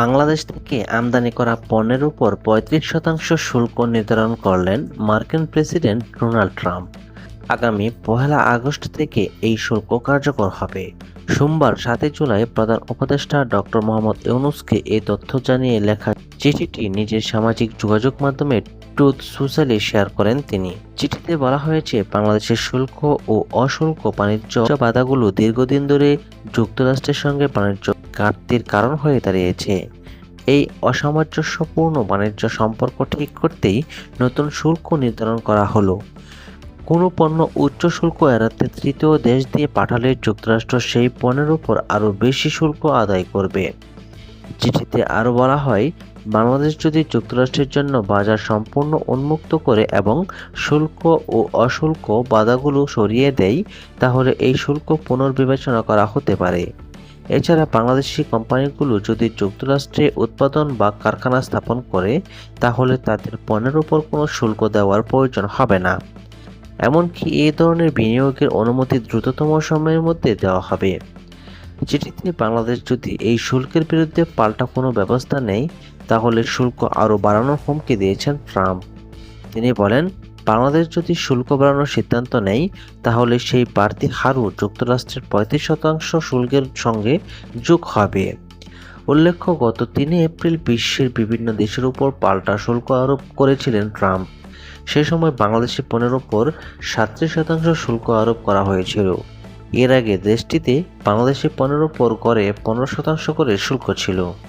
বাংলাদেশ থেকে আমদানি করা পণ্যের উপর পঁয়ত্রিশ শতাংশ শুল্ক নির্ধারণ করলেন মার্কিন প্রেসিডেন্ট ডোনাল্ড ট্রাম্প। আগামী পহেলা আগস্ট থেকে এই শুল্ক কার্যকর হবে। সোমবার সাতই জুলাই প্রধান উপদেষ্টা ডক্টর মোহাম্মদ ইউনুসকে এই তথ্য জানিয়ে লেখা চিঠিটি নিজের সামাজিক যোগাযোগ মাধ্যমে ট্রুথ সোশ্যালে শেয়ার করেন তিনি। চিঠিতে বলা হয়েছে, বাংলাদেশের শুল্ক ও অশুল্ক বাণিজ্য বাধাগুলো দীর্ঘদিন ধরে যুক্তরাষ্ট্রের সঙ্গে বাণিজ্য ঘাটতির কারণ হয়ে দাঁড়িয়েছে। এই অসামঞ্জস্যপূর্ণ বাণিজ্য সম্পর্ক ঠিক করতেই নতুন শুল্ক নির্ধারণ করা হলো। কোনো পণ্য উচ্চ শুল্ক এড়াতে তৃতীয় দেশ দিয়ে পাঠালে যুক্তরাষ্ট্র সেই পণ্যের উপর আরও বেশি শুল্ক আদায় করবে। চিঠিতে আরও বলা হয় বাংলাদেশ যদি যুক্তরাষ্ট্রের জন্য বাজার সম্পূর্ণ উন্মুক্ত করে এবং শুল্ক ও অশুল্ক বাধাগুলো সরিয়ে দেয়, তাহলে এই শুল্ক পুনর্বিবেচনা করা হতে পারে। এছাড়া বাংলাদেশি কোম্পানিগুলো যদি যুক্তরাষ্ট্রে উৎপাদন বা কারখানা স্থাপন করে, তাহলে তাদের পণ্যের উপর কোনো শুল্ক দেওয়ার প্রয়োজন হবে না। এমনকি এ ধরনের বিনিয়োগের অনুমতি দ্রুততম সময়ের মধ্যে দেওয়া হবে। চিঠিতে বাংলাদেশ যদি এই শুল্কের বিরুদ্ধে পাল্টা কোনো ব্যবস্থা নেয় তাহলে শুল্ক আরও বাড়ানোর হুমকি দিয়েছেন ট্রাম্প। তিনি বলেন, বাংলাদেশ যদি শুল্ক বাড়ানোর সিদ্ধান্ত নেয়, তাহলে সেই বাড়তি হারও যুক্তরাষ্ট্রের পঁয়ত্রিশ শতাংশ শুল্কের সঙ্গে যোগ হবে। উল্লেখ্য, গত তিনে এপ্রিল বিশ্বের বিভিন্ন দেশের উপর পাল্টা শুল্ক আরোপ করেছিলেন ট্রাম্প। সে সময় বাংলাদেশি পণ্যের ওপর সাতত্রিশ শতাংশ শুল্ক আরোপ করা হয়েছিল। এর আগে দেশটিতে বাংলাদেশি পণ্যের ওপর গড়ে পনেরো শতাংশ করে শুল্ক ছিল।